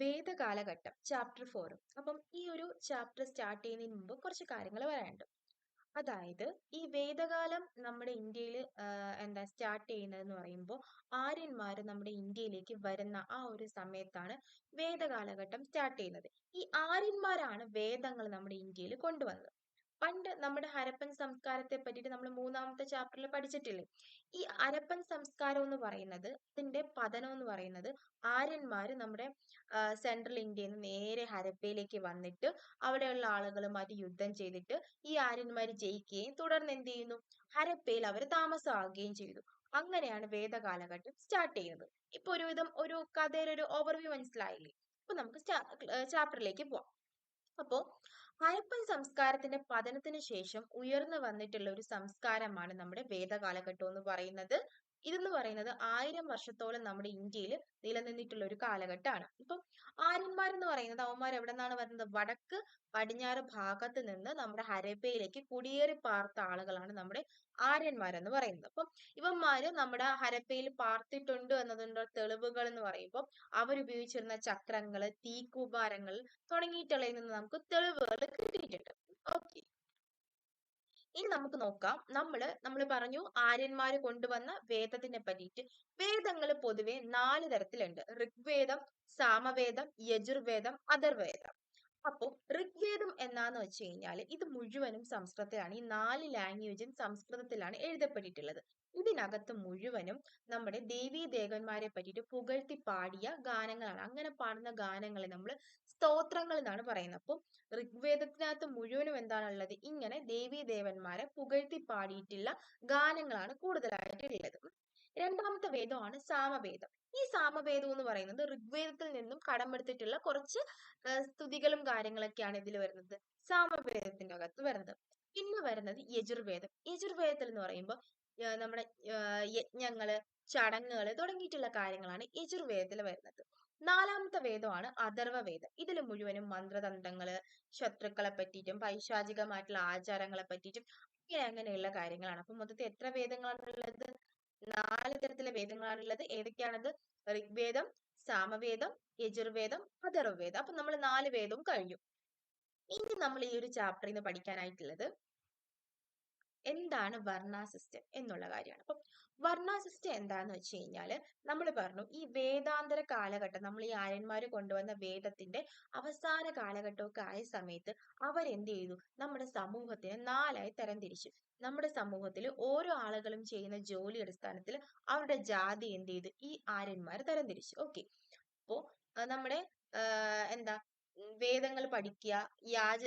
വേദകാലഘട്ടം chapter ഫോറും അപ്പം ഈ ഒരു ചാപ്റ്റർ സ്റ്റാർട്ട് ചെയ്യുന്നതിന് മുമ്പ് കുറച്ച് കാര്യങ്ങൾ പറയാനുണ്ട്. അതായത് ഈ വേദകാലം നമ്മുടെ ഇന്ത്യയിൽ എന്താ സ്റ്റാർട്ട് ചെയ്യുന്നത് എന്ന് പറയുമ്പോൾ ആര്യന്മാർ നമ്മുടെ ഇന്ത്യയിലേക്ക് വരുന്ന ആ ഒരു സമയത്താണ് വേദകാലഘട്ടം സ്റ്റാർട്ട് ചെയ്യുന്നത്. ഈ ആര്യന്മാരാണ് വേദങ്ങൾ നമ്മുടെ ഇന്ത്യയിൽ കൊണ്ടുവന്നത്. പണ്ട് നമ്മുടെ ഹരപ്പൻ സംസ്കാരത്തെ പറ്റിയിട്ട് നമ്മൾ മൂന്നാമത്തെ ചാപ്റ്ററിൽ പഠിച്ചിട്ടില്ലേ? ഈ ഹരപ്പൻ സംസ്കാരം എന്ന് പറയുന്നത് അതിന്റെ പതനം എന്ന് പറയുന്നത് ആര്യന്മാര് നമ്മുടെ സെൻട്രൽ ഇന്ത്യയിൽ നിന്ന് നേരെ ഹരപ്പയിലേക്ക് വന്നിട്ട് അവിടെയുള്ള ആളുകളുമായിട്ട് യുദ്ധം ചെയ്തിട്ട് ഈ ആര്യന്മാര് ജയിക്കുകയും തുടർന്ന് എന്ത് ചെയ്യുന്നു? ഹരപ്പയിൽ അവർ താമസമാകുകയും ചെയ്തു. അങ്ങനെയാണ് വേദകാലഘട്ടം സ്റ്റാർട്ട് ചെയ്യുന്നത്. ഇപ്പൊ ഒരുവിധം ഒരു കഥയിലൊരു ഓവർവ്യൂ മനസ്സിലായില്ലേ? അപ്പൊ നമുക്ക് ചാപ്റ്ററിലേക്ക് പോവാം. അപ്പോ ഹരപ്പൻ സംസ്കാരത്തിന്റെ പതനത്തിന് ശേഷം ഉയർന്നു വന്നിട്ടുള്ള ഒരു സംസ്കാരമാണ് നമ്മുടെ വേദകാലഘട്ടം എന്ന് പറയുന്നത്. ഇതെന്ന് പറയുന്നത് ആയിരം വർഷത്തോളം നമ്മുടെ ഇന്ത്യയിൽ നിലനിന്നിട്ടുള്ള ഒരു കാലഘട്ടമാണ്. ഇപ്പം ആര്യന്മാരെന്ന് പറയുന്നത് അവന്മാർ എവിടെ നിന്നാണ് വരുന്നത്? വടക്ക് പടിഞ്ഞാറ് ഭാഗത്ത് നിന്ന് നമ്മുടെ ഹരപ്പയിലേക്ക് കുടിയേറി പാർത്ത ആളുകളാണ് നമ്മുടെ ആര്യന്മാരെന്ന് പറയുന്നത്. അപ്പം ഇവന്മാര് നമ്മുടെ ഹരപ്പയിൽ പാർത്തിട്ടുണ്ട് എന്നതിന്റെ തെളിവുകൾ എന്ന് പറയുമ്പോൾ അവരുപയോഗിച്ചിരുന്ന ചക്രങ്ങൾ തീക്കൂപാരങ്ങൾ തുടങ്ങിയിട്ടുള്ളതിൽ നിന്ന് നമുക്ക് തെളിവുകൾ കിട്ടിയിട്ടുണ്ട്. ഇനി നമുക്ക് നോക്കാം. നമ്മൾ നമ്മൾ പറഞ്ഞു ആര്യന്മാര് കൊണ്ടുവന്ന വേദത്തിനെ പറ്റിയിട്ട്. വേദങ്ങൾ പൊതുവെ നാല് തരത്തിലുണ്ട്. ഋഗ്വേദം സാമവേദം യജുർവേദം അഥർവേദം. അപ്പോ ഋഗ്വേദം എന്നാന്ന് വെച്ച് കഴിഞ്ഞാൽ ഇത് മുഴുവനും സംസ്കൃതത്തിലാണ്. ഈ നാല് ലാംഗ്വേജും സംസ്കൃതത്തിലാണ് എഴുതപ്പെട്ടിട്ടുള്ളത്. ഇതിനകത്ത് മുഴുവനും നമ്മുടെ ദേവീ ദേവന്മാരെ പറ്റിയിട്ട് പുകഴ്ത്തി പാടിയ ഗാനങ്ങളാണ്. അങ്ങനെ പാടുന്ന ഗാനങ്ങളെ നമ്മൾ സ്തോത്രങ്ങൾ എന്നാണ് പറയുന്നത്. അപ്പം ഋഗ്വേദത്തിനകത്ത് മുഴുവനും എന്താണുള്ളത്? ഇങ്ങനെ ദേവീ ദേവന്മാരെ പുകഴ്ത്തി പാടിയിട്ടുള്ള ഗാനങ്ങളാണ് കൂടുതലായിട്ട് ഉള്ളത് രണ്ടാമത്തെ വേദമാണ് സാമവേദം. ഈ സാമവേദം എന്ന് പറയുന്നത് ഋഗ്വേദത്തിൽ നിന്നും കടമെടുത്തിട്ടുള്ള കുറച്ച് സ്തുതികളും കാര്യങ്ങളൊക്കെയാണ് ഇതിൽ വരുന്നത്. സാമവേദത്തിന്റെ അകത്ത് വരുന്നത്. പിന്നെ വരുന്നത് യജുർവേദം. യജുർവേദത്തിൽ എന്ന് പറയുമ്പോൾ നമ്മുടെ യജ്ഞങ്ങൾ ചടങ്ങുകൾ തുടങ്ങിയിട്ടുള്ള കാര്യങ്ങളാണ് യജുർവേദത്തിൽ വരുന്നത്. നാലാമത്തെ വേദമാണ് അഥർവവേദം. ഇതിൽ മുഴുവനും മന്ത്രതന്ത്രങ്ങൾ ശത്രുക്കളെ പറ്റിയിട്ടും പൈശാചികമായിട്ടുള്ള ആചാരങ്ങളെ പറ്റിയിട്ടും ഇങ്ങനെ അങ്ങനെയുള്ള കാര്യങ്ങളാണ്. അപ്പൊ മൊത്തത്തിൽ എത്ര വേദങ്ങളാണുള്ളത് നാല് തരത്തിലെ വേദങ്ങളാണുള്ളത്. ഏതൊക്കെയാണത്? ഋഗ്വേദം സാമവേദം യജുർവേദം അഥർവവേദം. അപ്പൊ നമ്മൾ നാല് വേദവും കഴിഞ്ഞു. ഇനി നമ്മൾ ഈ ഒരു ചാപ്റ്ററിൽ നിന്ന് പഠിക്കാനായിട്ടുള്ളത് എന്താണ് വർണ സിസ്റ്റം എന്നുള്ള കാര്യമാണ്. അപ്പം വർണ സിസ്റ്റം എന്താന്ന് വെച്ച് കഴിഞ്ഞാൽ നമ്മൾ പറഞ്ഞു ഈ വേദാന്തര കാലഘട്ടം നമ്മൾ ഈ ആര്യന്മാർ കൊണ്ടുവന്ന വേദത്തിന്റെ അവസാന കാലഘട്ടമൊക്കെ ആയ സമയത്ത് അവരെന്ത് ചെയ്തു? നമ്മുടെ സമൂഹത്തിനെ നാലായി തരംതിരിച്ചു. നമ്മുടെ സമൂഹത്തിൽ ഓരോ ആളുകളും ചെയ്യുന്ന ജോലി അടിസ്ഥാനത്തിൽ അവരുടെ ജാതി എന്ത് ചെയ്തു? ഈ ആര്യന്മാർ തരംതിരിച്ചു. ഓക്കെ. അപ്പോ നമ്മുടെ എന്താ വേദങ്ങൾ പഠിക്കുക യാജ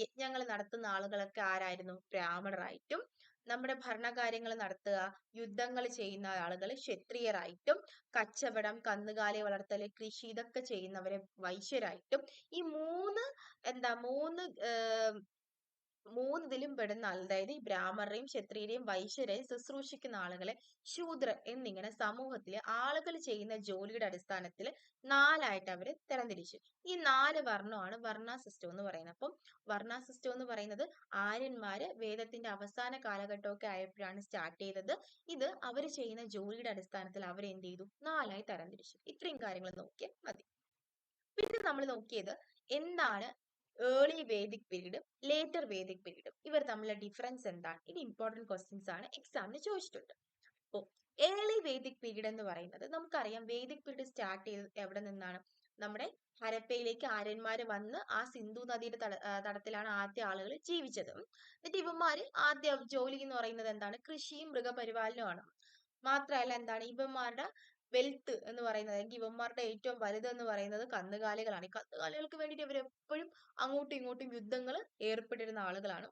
യജ്ഞങ്ങൾ നടത്തുന്ന ആളുകളൊക്കെ ആരായിരുന്നു? ബ്രാഹ്മണരായിട്ടും നമ്മുടെ ഭരണകാര്യങ്ങൾ നടത്തുക യുദ്ധങ്ങൾ ചെയ്യുന്ന ആളുകൾ ക്ഷത്രിയരായിട്ടും കച്ചവടം കന്നുകാലി വളർത്തൽ കൃഷി ഇതൊക്കെ ചെയ്യുന്നവരെ വൈശ്യരായിട്ടും ഈ മൂന്ന് എന്താ മൂന്ന് മൂന്നിതിലും പെടുന്ന ആൾ അതായത് ഈ ബ്രാഹ്മണരെയും ക്ഷത്രിയരെയും വൈശ്യരെയും ശുശ്രൂഷിക്കുന്ന ആളുകളെ ശൂദ്രർ എന്നിങ്ങനെ സമൂഹത്തിലെ ആളുകൾ ചെയ്യുന്ന ജോലിയുടെ അടിസ്ഥാനത്തിൽ നാലായിട്ട് അവരെ തരംതിരിച്ചു ഈ നാല് വർണമാണ് വർണാസിസ്റ്റം എന്ന് പറയുന്നത്. അപ്പം വർണാസിസ്റ്റം എന്ന് പറയുന്നത് ആര്യന്മാര് വേദത്തിന്റെ അവസാന കാലഘട്ടമൊക്കെ ആയപ്പോഴാണ് സ്റ്റാർട്ട് ചെയ്തത്. ഇത് അവർ ചെയ്യുന്ന ജോലിയുടെ അടിസ്ഥാനത്തിൽ അവർ എന്ത് ചെയ്തു? നാലായി തരംതിരിച്ചു ഇത്രയും കാര്യങ്ങൾ നോക്കിയാൽ മതി. പിന്നെ നമ്മൾ നോക്കിയത് എന്താണ് ഏർലി വേദിക് പീരീഡും ലേറ്റർ വേദിക് പീരീഡും ഇവർ തമ്മിലുള്ള ഡിഫറൻസ് എന്താണ്? ഇത് ഇമ്പോർട്ടന്റ് ക്വസ്റ്റ്യൻസ് ആണ്. എക്സാമിന് ചോദിച്ചിട്ടുണ്ട്. അപ്പോൾ ഏർലി വേദിക് പീരീഡ് എന്ന് പറയുന്നത് നമുക്കറിയാം. വേദിക് പീരീഡ് സ്റ്റാർട്ട് ചെയ്തത് എവിടെ നിന്നാണ്? നമ്മുടെ ഹരപ്പയിലേക്ക് ആര്യന്മാര് വന്ന് ആ സിന്ധു നദിയുടെ തട തടത്തിലാണ് ആദ്യ ആളുകൾ ജീവിച്ചത്. എന്നിട്ട് ഇവന്മാര് ആദ്യ ജോലി എന്ന് പറയുന്നത് എന്താണ്? കൃഷിയും മൃഗപരിപാലനവുമാണ്. മാത്രമല്ല എന്താണ്? ഇവന്മാരുടെ വെൽത്ത് എന്ന് പറയുന്നത് അല്ലെങ്കിൽ ഇവന്മാരുടെ ഏറ്റവും വലുത് എന്ന് പറയുന്നത് കന്നുകാലികളാണ്. ഈ കന്നുകാലികൾക്ക് വേണ്ടിയിട്ട് ഇവർ എപ്പോഴും അങ്ങോട്ടും ഇങ്ങോട്ടും യുദ്ധങ്ങൾ ഏർപ്പെട്ടിരുന്ന ആളുകളാണ്.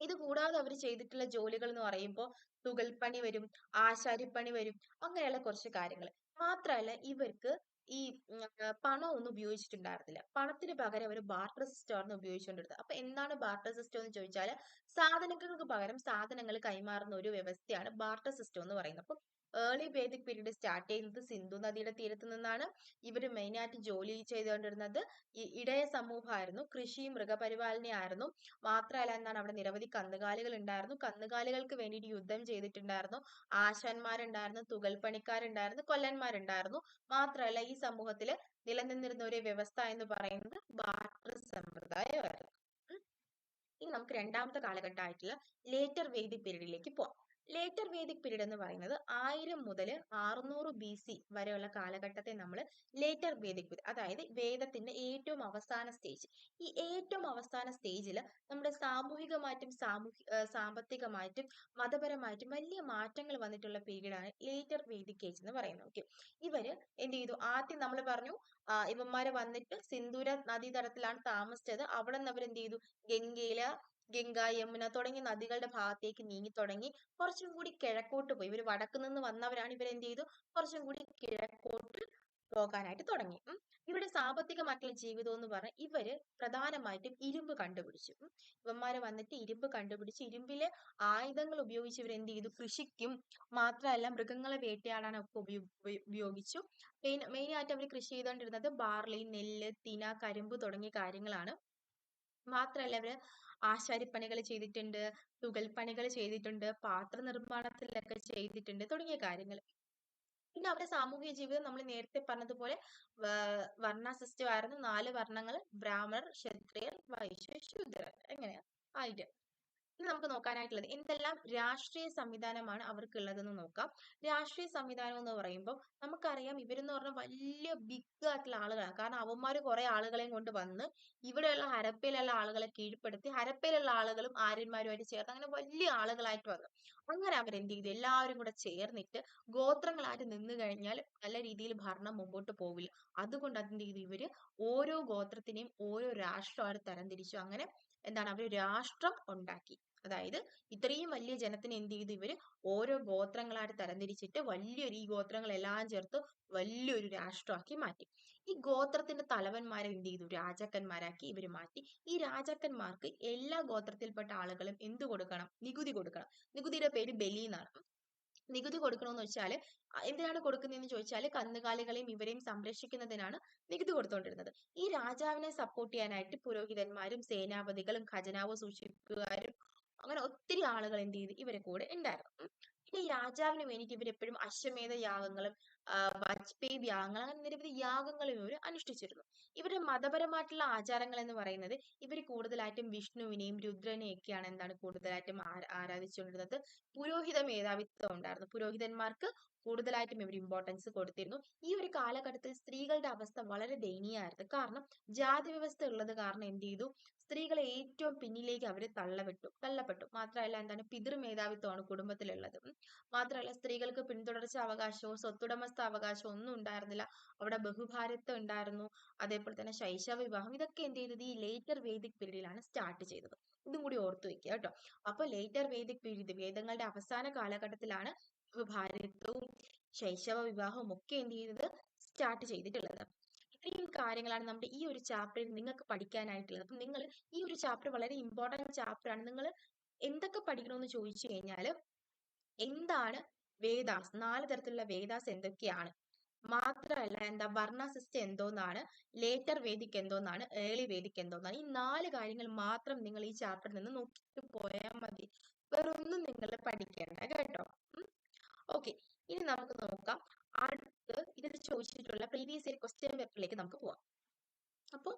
ഇത് കൂടാതെ അവർ ചെയ്തിട്ടുള്ള ജോലികൾ എന്ന് പറയുമ്പോൾ തുകൽപ്പണി വരും ആശാരിപ്പണി വരും അങ്ങനെയുള്ള കുറച്ച് കാര്യങ്ങൾ മാത്രമല്ല ഇവർക്ക് ഈ പണം പണമൊന്നും ഉപയോഗിച്ചിട്ടുണ്ടായിരുന്നില്ല. പണത്തിന് പകരം അവർ ബാർട്ടർ സിസ്റ്റം ആണ് ഉപയോഗിച്ചുകൊണ്ടിരുന്നത്. അപ്പൊ എന്താണ് ബാർട്ടർ സിസ്റ്റം എന്ന് ചോദിച്ചാൽ സാധനങ്ങൾക്ക് പകരം സാധനങ്ങൾ കൈമാറുന്ന ഒരു വ്യവസ്ഥയാണ് ബാർട്ടർ സിസ്റ്റം എന്ന് പറയുന്നത്. അപ്പം ഏർലി വേദിക് പീരീഡ് സ്റ്റാർട്ട് ചെയ്യുന്നത് സിന്ധു നദിയുടെ തീരത്ത് നിന്നാണ്. ഇവർ മെയിനായിട്ട് ജോലി ചെയ്തുകൊണ്ടിരുന്നത്. ഈ ഇടയ സമൂഹമായിരുന്നു. കൃഷിയും മൃഗപരിപാലനയായിരുന്നു മാത്രമല്ല എന്താണ് അവിടെ നിരവധി കന്നുകാലികൾ ഉണ്ടായിരുന്നു. കന്നുകാലികൾക്ക് വേണ്ടിയിട്ട് യുദ്ധം ചെയ്തിട്ടുണ്ടായിരുന്നു. ആശാന്മാരുണ്ടായിരുന്നു തുകൽപ്പണിക്കാരുണ്ടായിരുന്നു കൊല്ലന്മാരുണ്ടായിരുന്നു. മാത്രമല്ല ഈ സമൂഹത്തിൽ നിലനിന്നിരുന്ന ഒരു വ്യവസ്ഥ എന്ന് പറയുന്നത് ബാർട്ടർ സമ്പ്രദായമായിരുന്നു. ഇനി നമുക്ക് രണ്ടാമത്തെ കാലഘട്ടമായിട്ടുള്ള ലേറ്റർ വേദിക് പീരീഡിലേക്ക് പോവാം. ലേറ്റർ വേദിക് പീരീഡ് എന്ന് പറയുന്നത് ആയിരം മുതൽ അറുന്നൂറ് ബി സി വരെയുള്ള കാലഘട്ടത്തെ നമ്മൾ ലേറ്റർ വേദിക് പീരീഡ് അതായത് വേദത്തിന്റെ ഏറ്റവും അവസാന സ്റ്റേജ് ഈ ഏറ്റവും അവസാന സ്റ്റേജിൽ നമ്മുടെ സാമൂഹികമായിട്ടും സാമൂഹ്യ സാമ്പത്തികമായിട്ടും മതപരമായിട്ടും വലിയ മാറ്റങ്ങൾ വന്നിട്ടുള്ള പീരീഡാണ് ലേറ്റർ വേദിക് ഏജ് എന്ന് പറയുന്നത്. ഓക്കെ ഇവർ എന്ത് ചെയ്തു? ആദ്യം നമ്മൾ പറഞ്ഞു ഇവന്മാര് വന്നിട്ട് സിന്ദൂര നദീതടത്തിലാണ് താമസിച്ചത്. അവിടെ നിന്ന് അവർ എന്ത് ചെയ്തു? ഗംഗയില ഗംഗ യമുന തുടങ്ങിയ നദികളുടെ ഭാഗത്തേക്ക് നീങ്ങി തുടങ്ങി കുറച്ചും കൂടി കിഴക്കോട്ട് പോയി. ഇവർ വടക്ക് നിന്ന് വന്നവരാണ് ഇവർ എന്ത് ചെയ്തു? കുറച്ചും കൂടി കിഴക്കോട്ട് പോകാനായിട്ട് തുടങ്ങി. ഇവരുടെ സാമ്പത്തികമായിട്ടുള്ള ജീവിതം എന്ന് പറഞ്ഞാൽ ഇവർ പ്രധാനമായിട്ടും ഇരുമ്പ് കണ്ടുപിടിച്ചു. ഇവന്മാരെ വന്നിട്ട് ഇരുമ്പ് കണ്ടുപിടിച്ച് ഇരുമ്പിലെ ആയുധങ്ങൾ ഉപയോഗിച്ച് ഇവർ എന്ത് ചെയ്തു? കൃഷിക്കും മാത്രമല്ല മൃഗങ്ങളെ വേട്ടയാടാനൊക്കെ ഉപയോ- ഉപയോ- ഉപയോഗിച്ചു. മെയിൻ ആയിട്ട് അവർ കൃഷി ചെയ്തുകൊണ്ടിരുന്നത് ബാർലി നെല്ല് തിന കരിമ്പ് തുടങ്ങിയ കാര്യങ്ങളാണ്. മാത്രമല്ല ഇവർ ആശാരിപ്പണികൾ ചെയ്തിട്ടുണ്ട് തുകൽപ്പണികൾ ചെയ്തിട്ടുണ്ട് പാത്ര നിർമ്മാണത്തിലൊക്കെ ചെയ്തിട്ടുണ്ട് തുടങ്ങിയ കാര്യങ്ങൾ. പിന്നെ അവരുടെ സാമൂഹിക ജീവിതം നമ്മൾ നേരത്തെ പറഞ്ഞതുപോലെ വർണ സിസ്റ്റം ആയിരുന്നു നാല് വർണങ്ങൾ ബ്രാഹ്മണർ ക്ഷത്രിയർ വൈശ്യ ശൂദ്രർ. എങ്ങനെയാ? ആയിട്ട് ഇനി നമുക്ക് നോക്കാനായിട്ടുള്ളത്. എന്തെല്ലാം രാഷ്ട്രീയ സംവിധാനമാണ് അവർക്കുള്ളതെന്ന് നോക്കാം. രാഷ്ട്രീയ സംവിധാനം എന്ന് പറയുമ്പോൾ നമുക്കറിയാം ഇവരെന്ന് പറഞ്ഞാൽ വലിയ ബിഗ് ആയിട്ടുള്ള ആളുകളാണ്. കാരണം അവന്മാർ കുറെ ആളുകളെയും കൊണ്ട് വന്ന് ഇവിടെയുള്ള ഹരപ്പയിലുള്ള ആളുകളെ കീഴ്പ്പെടുത്തി ഹരപ്പയിലുള്ള ആളുകളും ആര്യന്മാരുമായിട്ട് ചേർന്ന് അങ്ങനെ വലിയ ആളുകളായിട്ട് വന്നു. അങ്ങനെ അവരെന്ത് ചെയ്തു? എല്ലാവരും കൂടെ ചേർന്നിട്ട് ഗോത്രങ്ങളായിട്ട് നിന്ന് കഴിഞ്ഞാൽ നല്ല രീതിയിൽ ഭരണം മുമ്പോട്ട് പോവില്ല. അതുകൊണ്ട് അതിന്റെ ചെയ്തു ഇവർ ഓരോ ഗോത്രത്തിനെയും ഓരോ രാഷ്ട്രമായിട്ട് തരംതിരിച്ചു അങ്ങനെ എന്താണ് അവർ രാഷ്ട്രം ഉണ്ടാക്കി. അതായത് ഇത്രയും വലിയ ജനത്തിനെ എന്ത് ചെയ്തു ഇവർ ഓരോ ഗോത്രങ്ങളായിട്ട് തരംതിരിച്ചിട്ട് വലിയൊരു ഈ ഗോത്രങ്ങളെല്ലാം ചേർത്ത് വലിയൊരു രാഷ്ട്രമാക്കി മാറ്റി. ഈ ഗോത്രത്തിന്റെ തലവന്മാരെ എന്ത് ചെയ്തു? രാജാക്കന്മാരാക്കി ഇവർ മാറ്റി. ഈ രാജാക്കന്മാർക്ക് എല്ലാ ഗോത്രത്തിൽപ്പെട്ട ആളുകളും എന്ത് കൊടുക്കണം? നികുതി കൊടുക്കണം. നികുതിയുടെ പേര് ബലി എന്നാണ്. നികുതി കൊടുക്കണമെന്ന് വെച്ചാൽ എന്തിനാണ് കൊടുക്കുന്നതെന്ന് ചോദിച്ചാൽ കന്നുകാലികളെയും ഇവരെയും സംരക്ഷിക്കുന്നതിനാണ് നികുതി കൊടുത്തുകൊണ്ടിരുന്നത് ഈ രാജാവിനെ സപ്പോർട്ട് ചെയ്യാനായിട്ട് പുരോഹിതന്മാരും സേനാപതികളും ഖജനാവ് സൂക്ഷിപ്പുകാരും അങ്ങനെ ഒത്തിരി ആളുകൾ എന്ത് ചെയ്തു ഇവരെ കൂടെ ഉണ്ടായിരുന്നു. പിന്നെ ഈ രാജാവിന് വേണ്ടിയിട്ട് ഇവരെപ്പോഴും അശ്വമേധ യാഗങ്ങളും വാജ്പേയി യാഗങ്ങൾ അങ്ങനെ നിരവധി യാഗങ്ങളും ഇവർ അനുഷ്ഠിച്ചിരുന്നു. ഇവരുടെ മതപരമായിട്ടുള്ള ആചാരങ്ങൾ എന്ന് പറയുന്നത് ഇവർ കൂടുതലായിട്ടും വിഷ്ണുവിനെയും രുദ്രനെയും രുദ്രനെയൊക്കെയാണ് എന്താണ് കൂടുതലായിട്ടും ആരാ- ആരാധിച്ചുകൊണ്ടിരുന്നത്. പുരോഹിത മേധാവിത്വം ഉണ്ടായിരുന്നു. പുരോഹിതന്മാർക്ക് കൂടുതലായിട്ടും ഇവർ ഇമ്പോർട്ടൻസ് കൊടുത്തിരുന്നു. ഈ ഒരു കാലഘട്ടത്തിൽ സ്ത്രീകളുടെ അവസ്ഥ വളരെ ദയനീയമായിരുന്നു. കാരണം ജാതി വ്യവസ്ഥ ഉള്ളത് കാരണം എന്ത് ചെയ്തു? സ്ത്രീകളെ ഏറ്റവും പിന്നിലേക്ക് അവർ തള്ളപ്പെട്ടു തള്ളപ്പെട്ടു. മാത്രമല്ല എന്താണ്? പിതൃ മേധാവിത്വമാണ് കുടുംബത്തിലുള്ളത്. മാത്രമല്ല സ്ത്രീകൾക്ക് പിന്തുടർച്ച അവകാശമോ സ്വത്തുടമസ്ഥ അവകാശമോ ഒന്നും ഉണ്ടായിരുന്നില്ല. അവിടെ ബഹുഭാര്യത്വം ഉണ്ടായിരുന്നു. അതേപോലെ തന്നെ ശൈശവ വിവാഹം. ഇതൊക്കെ എന്ത് ചെയ്തത്? ഈ ലേറ്റർ വേദിക് പീരീഡിലാണ് സ്റ്റാർട്ട് ചെയ്തത്. ഇതും കൂടി ഓർത്തു വെക്കുക കേട്ടോ. അപ്പൊ ലേറ്റർ വേദിക് പീരീഡ് വേദങ്ങളുടെ അവസാന കാലഘട്ടത്തിലാണ് ബഹുഭാര്യത്വവും ശൈശവ വിവാഹവും ഒക്കെ എന്ത് ചെയ്തത്? സ്റ്റാർട്ട് ചെയ്തിട്ടുള്ളത്. ഇത്രയും കാര്യങ്ങളാണ് നമ്മുടെ ഈ ഒരു ചാപ്റ്ററിൽ നിങ്ങൾക്ക് പഠിക്കാനായിട്ടുള്ളത്. അപ്പം നിങ്ങൾ ഈ ഒരു ചാപ്റ്റർ വളരെ ഇമ്പോർട്ടന്റ് ചാപ്റ്റർ ആണ്. നിങ്ങൾ എന്തൊക്കെ പഠിക്കണമെന്ന് ചോദിച്ചു കഴിഞ്ഞാൽ എന്താണ് വേദാസ് നാല് തരത്തിലുള്ള വേദാസ് എന്തൊക്കെയാണ്? മാത്രമല്ല എന്താ വർണ സിസ്റ്റം എന്തോന്നാണ് ലേറ്റർ വേദിക് എന്തോന്നാണ് ഏർലി വേദിക് എന്തോന്നാണ് ഈ നാല് കാര്യങ്ങൾ മാത്രം നിങ്ങൾ ഈ ചാപ്റ്ററിൽ നിന്ന് നോക്കിയിട്ട് പോയാൽ മതി. വേറൊന്നും നിങ്ങൾ പഠിക്കേണ്ട കേട്ടോ. ഓക്കെ ഇനി നമുക്ക് നോക്കാം. അടുത്ത് ഇതിൽ ചോദിച്ചിട്ടുള്ള പ്രീവിയസ് ഇയർ ക്വസ്റ്റ്യൻ പേപ്പറിലേക്ക് നമുക്ക് പോവാം. അപ്പോൾ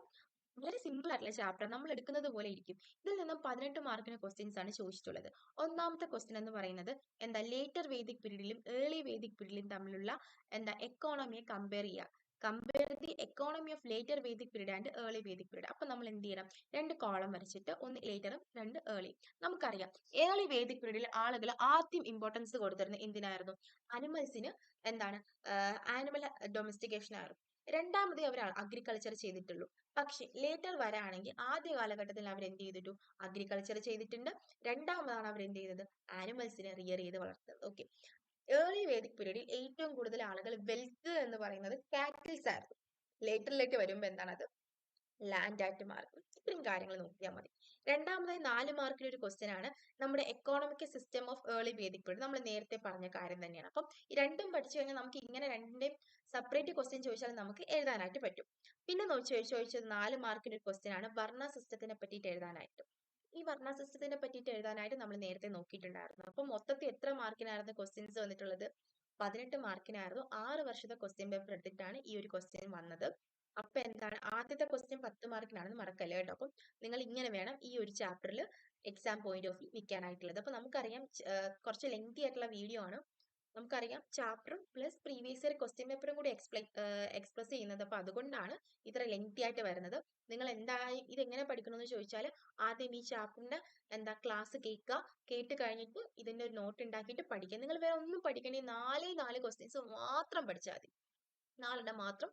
വളരെ സിമ്പിൾ ആയിട്ടുള്ള ചാപ്റ്റർ നമ്മൾ എടുക്കുന്നത് പോലെ ഇരിക്കും. ഇതിൽ നിന്നും പതിനെട്ട് മാർക്കിന് ക്വസ്റ്റ്യൻസ് ആണ് ചോദിച്ചിട്ടുള്ളത്. ഒന്നാമത്തെ ക്വസ്റ്റ്യൻ എന്ന് പറയുന്നത് എന്താ? ലേറ്റർ വേദിക് പീരീഡിലും ഏർലി വേദിക് പീരീഡിലും തമ്മിലുള്ള എന്താ? എക്കോണമിയെ കമ്പയർ ചെയ്യുക. Compare the economy of later Vedic period and early Vedic period അപ്പൊ നമ്മൾ എന്ത് ചെയ്യണം? രണ്ട് കോളം വരച്ചിട്ട് ഒന്ന് ലേറ്ററും രണ്ട് ഏർലി നമുക്കറിയാം ഏർലി വേദിക് പീരീഡിൽ ആളുകൾ ആദ്യം ഇമ്പോർട്ടൻസ് കൊടുത്തിരുന്നത് എന്തിനായിരുന്നു? അനിമൽസിന് എന്താണ്? ആനിമൽ ഡൊമസ്റ്റിക്കേഷൻ ആയിരുന്നു. രണ്ടാമത് അവർ അഗ്രികൾച്ചർ ചെയ്തിട്ടുള്ളൂ. പക്ഷെ ലേറ്റർ വരാണെങ്കിൽ ആദ്യ കാലഘട്ടത്തിൽ അവർ എന്ത് ചെയ്തിട്ടു? അഗ്രികൾച്ചർ ചെയ്തിട്ടുണ്ട്. രണ്ടാമതാണ് അവർ എന്ത് ചെയ്തത്? ആനിമൽസിനെ റിയർ ചെയ്ത് വളർത്തുന്നത്. ഓക്കെ ഏർലി വേദിക് പീരീഡിൽ ഏറ്റവും കൂടുതൽ ആളുകൾ വെൽത്ത് എന്ന് പറയുന്നത് കാറ്റിൽസ് ആയിരുന്നു. ലേറ്ററിലേക്ക് വരുമ്പോൾ അത് ലാൻഡ് ആയിട്ട് മാറും ഇത്രയും കാര്യങ്ങൾ നോക്കിയാൽ മതി. രണ്ടാമതായി നാല് മാർക്കിന് ഒരു ക്വസ്റ്റ്യൻ ആണ് നമ്മുടെ economic system of early Vedic period നമ്മൾ നേരത്തെ പറഞ്ഞ കാര്യം തന്നെയാണ്. അപ്പം രണ്ടും പഠിച്ചു കഴിഞ്ഞാൽ നമുക്ക് ഇങ്ങനെ രണ്ടിന്റെയും സെപ്പറേറ്റ് ക്വസ്റ്റ്യൻ ചോദിച്ചാൽ നമുക്ക് എഴുതാനായിട്ട് പറ്റും. പിന്നെ ചോദിച്ചത് നാല് മാർക്കിന് ഒരു ക്വസ്റ്റ്യൻ ആണ് വർണ സിസ്റ്റത്തിനെ പറ്റിയിട്ട് എഴുതാനായിട്ട്. ഈ വർണ സിസ്റ്റത്തിനെ പറ്റിയിട്ട് എഴുതാനായിട്ട് നമ്മൾ നേരത്തെ നോക്കിയിട്ടുണ്ടായിരുന്നു. അപ്പം മൊത്തത്തിൽ എത്ര മാർക്കിനായിരുന്നു ക്വസ്റ്റ്യൻസ് വന്നിട്ടുള്ളത്? പതിനെട്ട് മാർക്കിനായിരുന്നു ആറ് വർഷത്തെ ക്വസ്റ്റ്യൻ പേപ്പർ എടുത്തിട്ടാണ് ഈ ഒരു ക്വസ്റ്റ്യൻ വന്നത്. അപ്പൊ എന്താണ് ആദ്യത്തെ ക്വസ്റ്റ്യൻ പത്ത് മാർക്കിനാണെന്ന് മറക്കല്ലേ കേട്ടോ. അപ്പം നിങ്ങൾ ഇങ്ങനെ വേണം ഈ ഒരു ചാപ്റ്ററിൽ എക്സാം പോയിന്റ് ഓഫ് വ്യൂ നിൽക്കാനായിട്ടുള്ളത്. അപ്പൊ നമുക്കറിയാം കുറച്ച് ലെങ്തി ആയിട്ടുള്ള വീഡിയോ ആണ്. നമുക്കറിയാം ചാപ്റ്ററും പ്ലസ് പ്രീവിയസ് ഇയർ ക്വസ്റ്റ്യൻ പേപ്പറും കൂടി എക്സ്പ്ലെ എക്സ്പ്രസ് ചെയ്യുന്നത്. അപ്പൊ അതുകൊണ്ടാണ് ഇത്ര ലെങ്തി ആയിട്ട് വരുന്നത്. നിങ്ങൾ എന്തായി ഇതെങ്ങനെ എങ്ങനെ പഠിക്കണമെന്ന് ചോദിച്ചാൽ ആദ്യം ഈ ചാപ്റ്ററിന്റെ എന്താ ക്ലാസ് കേൾക്കുക. കേട്ട് കഴിഞ്ഞിട്ട് ഇതിന്റെ ഒരു നോട്ട് ഉണ്ടാക്കിയിട്ട് പഠിക്കുക. നിങ്ങൾ വേറെ ഒന്നും പഠിക്കണേ നാലേ നാല് ക്വസ്റ്റ്യൻസ് മാത്രം പഠിച്ചാൽ മതി. നാലെണ്ണം മാത്രം